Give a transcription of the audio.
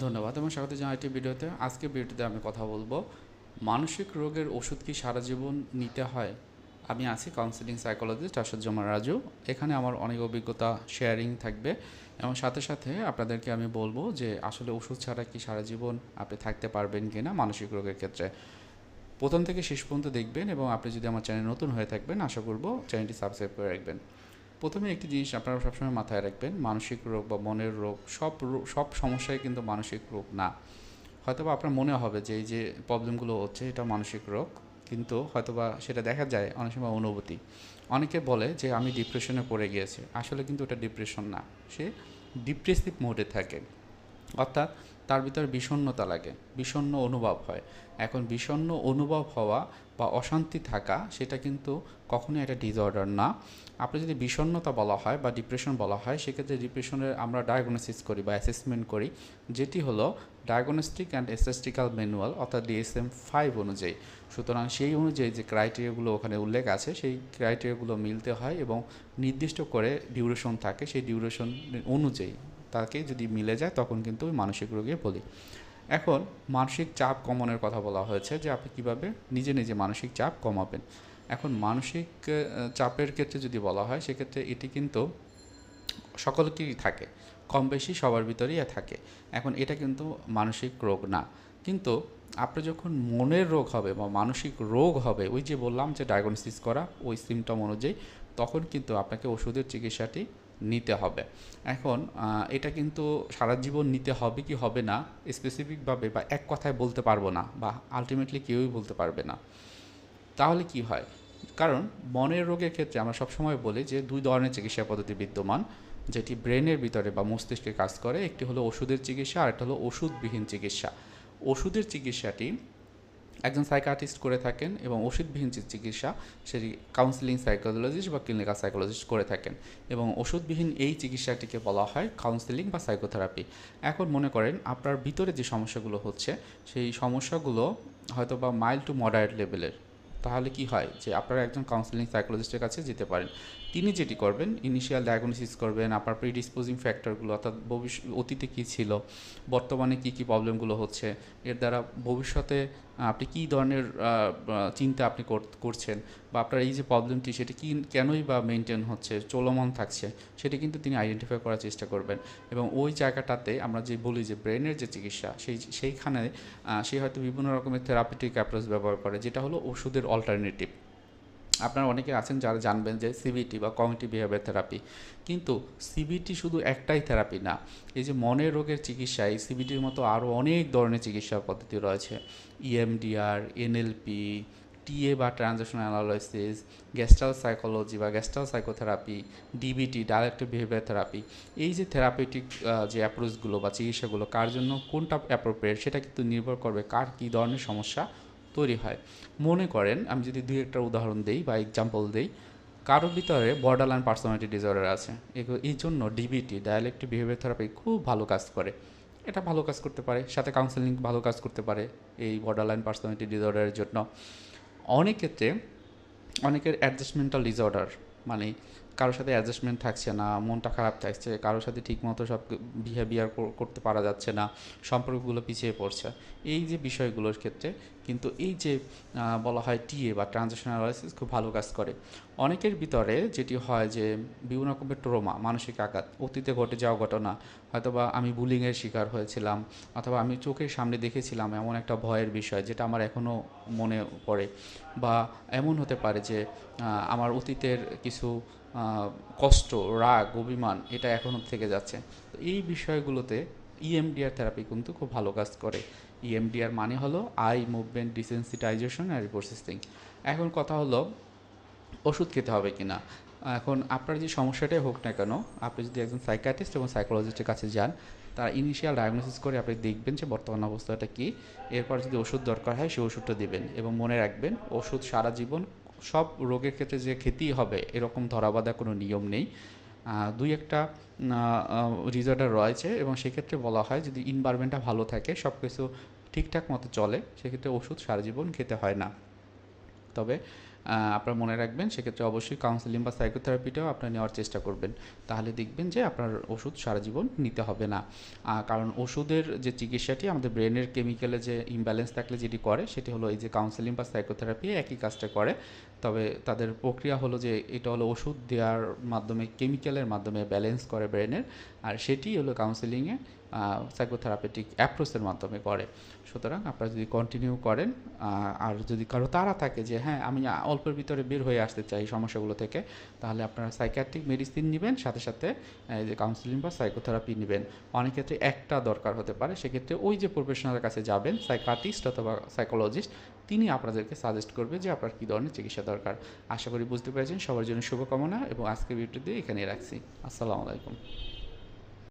ধন্যবাদ এবং স্বাগত জানাই একটি ভিডিওতে। আজকে ভিডিওতে আমি কথা বলব, মানসিক রোগের ওষুধ কি সারা জীবন নিতে হয়? আমি আছি কাউন্সিলিং সাইকোলজিস্ট আসাদুজ্জামান রাজু। এখানে আমার অনেক অভিজ্ঞতা শেয়ারিং থাকবে এবং সাথে সাথে আপনাদেরকে আমি বলব যে আসলে ওষুধ ছাড়া কি সারা জীবন আপনি থাকতে পারবেন কি না মানসিক রোগের ক্ষেত্রে। প্রথম থেকে শেষ পর্যন্ত দেখবেন এবং আপনি যদি আমার চ্যানেল নতুন হয়ে থাকবেন, আশা করব চ্যানেলটি সাবস্ক্রাইব করে রাখবেন। প্রথমে একটি জিনিস আপনারা সবসময় মাথায় রাখবেন, মানসিক রোগ বা মনের রোগ, সব সব সমস্যাই কিন্তু মানসিক রোগ না। হয়তোবা আপনার মনে হবে যে এই যে প্রবলেমগুলো হচ্ছে এটা মানসিক রোগ, কিন্তু হয়তোবা সেটা দেখা যায় অনেক সময় অনুভূতি। অনেকে বলে যে আমি ডিপ্রেশনে পড়ে গিয়েছি, আসলে কিন্তু ওটা ডিপ্রেশন না। সে ডিপ্রেসিভ মোডে থাকে। অর্থাৎ তার ভিতরে বিষণ্ণতা লাগে, বিষণ্ণ অনুভব হয়। এখন বিষণ্ণ অনুভব হওয়া বা অশান্তি থাকা সেটা কিন্তু কখনোই একটা ডিসঅর্ডার না। আপনি যদি বিষণ্ণতা বলা হয় বা ডিপ্রেশন বলা হয়, সেক্ষেত্রে ডিপ্রেশনের আমরা ডায়াগনোসিস করি বা অ্যাসেসমেন্ট করি, যেটি হলো ডায়াগনস্টিক অ্যান্ড স্ট্যাটিস্টিক্যাল ম্যানুয়াল অর্থাৎ ডিএসএম ফাইভ অনুযায়ী। সুতরাং সেই অনুযায়ী যে ক্রাইটেরিয়াগুলো ওখানে উল্লেখ আছে, সেই ক্রাইটেরিয়াগুলো মিলতে হয় এবং নির্দিষ্ট করে ডিউরেশন থাকে, সেই ডিউরেশন অনুযায়ী তাকে যদি মিলে যায়, তখন কিন্তু ওই মানসিক রোগে বলি। এখন মানসিক চাপ কমানোর কথা বলা হয়েছে যে, আপনি কীভাবে নিজে নিজে মানসিক চাপ কমাবেন। এখন মানসিক চাপের ক্ষেত্রে যদি বলা হয়, সেক্ষেত্রে এটি কিন্তু সকলকেই থাকে। কম বেশি সবার ভিতরেই থাকে। এখন এটা কিন্তু মানসিক রোগ না। কিন্তু আপনার যখন মনের রোগ হবে বা মানসিক রোগ হবে, ওই যে বললাম যে ডায়াগনোসিস করা, ওই সিমটম অনুযায়ী, তখন কিন্তু আপনাকে ওষুধের চিকিৎসাটি নিতে হবে। এখন এটা কিন্তু সারা জীবন নিতে হবে কি হবে না স্পেসিফিকভাবে বা এক কথায় বলতে পারব না বা আলটিমেটলি কেউই বলতে পারবে না। তাহলে কি হয়? কারণ, মনের রোগের ক্ষেত্রে আমরা সবসময় বলি যে, দুই ধরনের চিকিৎসা পদ্ধতি বিদ্যমান। যেটি ব্রেনের ভিতরে বা মস্তিষ্কে কাজ করে, একটি হলো ওষুধের চিকিৎসা আর একটা হলো ওষুধবিহীন চিকিৎসা। ওষুধের চিকিৎসাটি একজন সাইকাটিস্ট করে থাকেন এবং ওষুধবিহীন চিকিৎসা সেটি কাউন্সিলিং সাইকোলজিস্ট বা ক্লিনিক্যাল সাইকোলজিস্ট করে থাকেন এবং ওষুধবিহীন এই চিকিৎসাটিকে বলা হয় কাউন্সিলিং বা সাইকোথেরাপি এখন মনে করেন আপনার ভিতরে যে সমস্যাগুলো হচ্ছে, সেই সমস্যাগুলো হয়তো বা মাইল্ড টু মডারেট লেভেলের তাহলে কি হয় যে আপনারা একজন কাউন্সিলিং সাইকোলজিস্টের কাছে যেতে পারেন। তিনি যেটি করবেন ইনিশিয়াল ডায়াগনোসিস করবেন, আপনার প্রিডিসপোজিং ফ্যাক্টরগুলো অর্থাৎ ভবিষ্যৎ অতীতে কী ছিল, বর্তমানে কী কী প্রবলেমগুলো হচ্ছে, এর দ্বারা ভবিষ্যতে আপনি কী ধরনের চিন্তা আপনি করছেন? বা আপনার এই যে প্রবলেমটি সেটা কি কেনই বা মেনটেন হচ্ছে, চলমান থাকছে, সেটা কিন্তু তিনি আইডেন্টিফাই করার চেষ্টা করবেন। এবং ওই জায়গাটাতে আমরা যে বলি যে ব্রেনের যে চিকিৎসা, সেই, সেইখানে সে হয়তো বিভিন্ন রকমের থেরাপিটিক অ্যাপ্রোচ ব্যবহার করে, যেটা হলো ওষুধের অল্টারনেটিভ আপনারা অনেকে আছেন যারা জানবেন যে সিবিটি বা কমিউনিটি বিহেভিয়ার থেরাপি কিন্তু সিবিটি শুধু একটাই থেরাপি না, এই যে মনের রোগের চিকিৎসা, এই সিবিটির মতো আরও অনেক ধরনের চিকিৎসা পদ্ধতি রয়েছে। ইএমডিআর এনএলপি টিএ বা ট্রানজেকশনাল অ্যানালাইসিস গ্যাস্ট্রাল সাইকোলজি বা gestalt psychotherapy DBT directive behaviour therapy এই যে থেরাপিউটিক যে অ্যাপ্রোচগুলো বা চিকিৎসাগুলো, কার জন্য কোনটা অ্যাপ্রোপ্রিয়েট সেটা কিন্তু নির্ভর করবে কার কী ধরনের সমস্যা তৈরি হয়। মনে করেন, আমি যদি দুই একটা উদাহরণ দেই বা এক্সাম্পল দেই কারোর ভিতরে বর্ডার লাইন পার্সোনালিটি ডিসঅর্ডার আছে এই জন্য ডিবিটি ডায়ালেক্টিভ বিহেভিয়ার থেরাপি খুব ভালো কাজ করে। এটা ভালো কাজ করতে পারে, সাথে কাউন্সেলিং ভালো কাজ করতে পারে এই বর্ডার লাইন পার্সোনালিটি ডিসঅর্ডারের জন্য। অনেক ক্ষেত্রে অনেকের অ্যাডজাস্টমেন্টাল ডিসঅর্ডার মানে কারোর সাথে অ্যাডজাস্টমেন্ট থাকছে না, মনটা খারাপ থাকছে, কারোর সাথে ঠিকমতো সব বিহেভিয়ার করতে পারা যাচ্ছে না, সম্পর্কগুলো পিছিয়ে পড়ছে। এই যে বিষয়গুলোর ক্ষেত্রে কিন্তু এই যে বলা হয় টিএ বা ট্রানজেকশন অ্যানালাইসিস খুব ভালো কাজ করে। অনেকের ভিতরে যেটি হয় যে বিভিন্ন রকমের ট্রোমা মানসিক আঘাত, অতীতে ঘটে যাওয়া ঘটনা, হয়তোবা আমি বুলিংয়ের শিকার হয়েছিলাম, অথবা আমি চোখের সামনে দেখেছিলাম এমন একটা ভয়ের বিষয় যেটা আমার এখনও মনে পড়ে, বা এমন হতে পারে যে আমার অতীতের কিছু কষ্ট, রাগ, অভিমান, এটা এখনও থেকে যাচ্ছে। তো এই বিষয়গুলোতে E ইএমডিআর থেরাপি কিন্তু খুব ভালো কাজ করে। E ইএমডিআর মানে হলো eye movement desensitisation and processing এখন কথা হলো, ওষুধ খেতে হবে কি না এখন আপনার যে সমস্যাটাই হোক না কেন, আপনি যদি একজন সাইকাটিস্ট এবং সাইকোলজিস্টের কাছে যান, তারা ইনিশিয়াল ডায়াগনোসিস করে আপনি দেখবেন যে বর্তমান অবস্থাটা কী। এরপর যদি ওষুধ দরকার হয় সেই ওষুধটা দিবেন এবং মনে রাখবেন, ওষুধ সারা জীবন সব রোগের ক্ষেত্রে যে খেতেই হবে, এরকম ধরাবাঁধা কোনো নিয়ম নেই। দুই একটা রিজর্টার রয়েছে এবং সেক্ষেত্রে বলা হয় যদি ইনভারমেন্টটা ভালো থাকে সব কিছু ঠিকঠাক মতো চলে, সেক্ষেত্রে ওষুধ সারা জীবন খেতে হয় না। তবে আপনারা মনে রাখবেন, সেক্ষেত্রে অবশ্যই কাউন্সেলিং বা সাইকোথেরাপিটাও আপনারা নেওয়ার চেষ্টা করবেন। তাহলে দেখবেন যে আপনার ওষুধ সারা জীবন নিতে হবে না। কারণ ওষুধের যে চিকিৎসাটি, আমাদের ব্রেনের কেমিক্যালে যে ইমব্যালেন্স থাকলে যেটি করে, সেটি হলো এই যে কাউন্সেলিং বা সাইকোথেরাপি একই কাজটা করে। তবে তাদের প্রক্রিয়া হলো যে, এটা হলো ওষুধ দেওয়ার মাধ্যমে কেমিক্যালের মাধ্যমে ব্যালেন্স করে ব্রেনের আর সেটি হলো কাউন্সেলিংয়ে সাইকোথেরাপিটিক অ্যাপ্রোচের মাধ্যমে করে। সুতরাং আপনারা যদি কন্টিনিউ করেন আর যদি কারও তারা থাকে যে হ্যাঁ আমি অল্পের ভিতরে বের হয়ে আসতে চাই সমস্যাগুলো থেকে, তাহলে আপনারা সাইকিয়াট্রিক মেডিসিন নেবেন, সাথে সাথে যে কাউন্সিলিং বা সাইকোথেরাপি নেবেন। অনেক ক্ষেত্রে একটা দরকার হতে পারে, সেক্ষেত্রে ওই যে প্রফেশনালের কাছে যাবেন সাইকাটিস্ট অথবা সাইকোলজিস্ট তিনি আপনাদেরকে সাজেস্ট করবে যে আপনার কী ধরনের চিকিৎসা দরকার। আশা করি বুঝতে পেরেছেন। সবার জন্য শুভকামনা এবং আজকের ভিডিওটি এখানে রাখছি। আসসালামু আলাইকুম।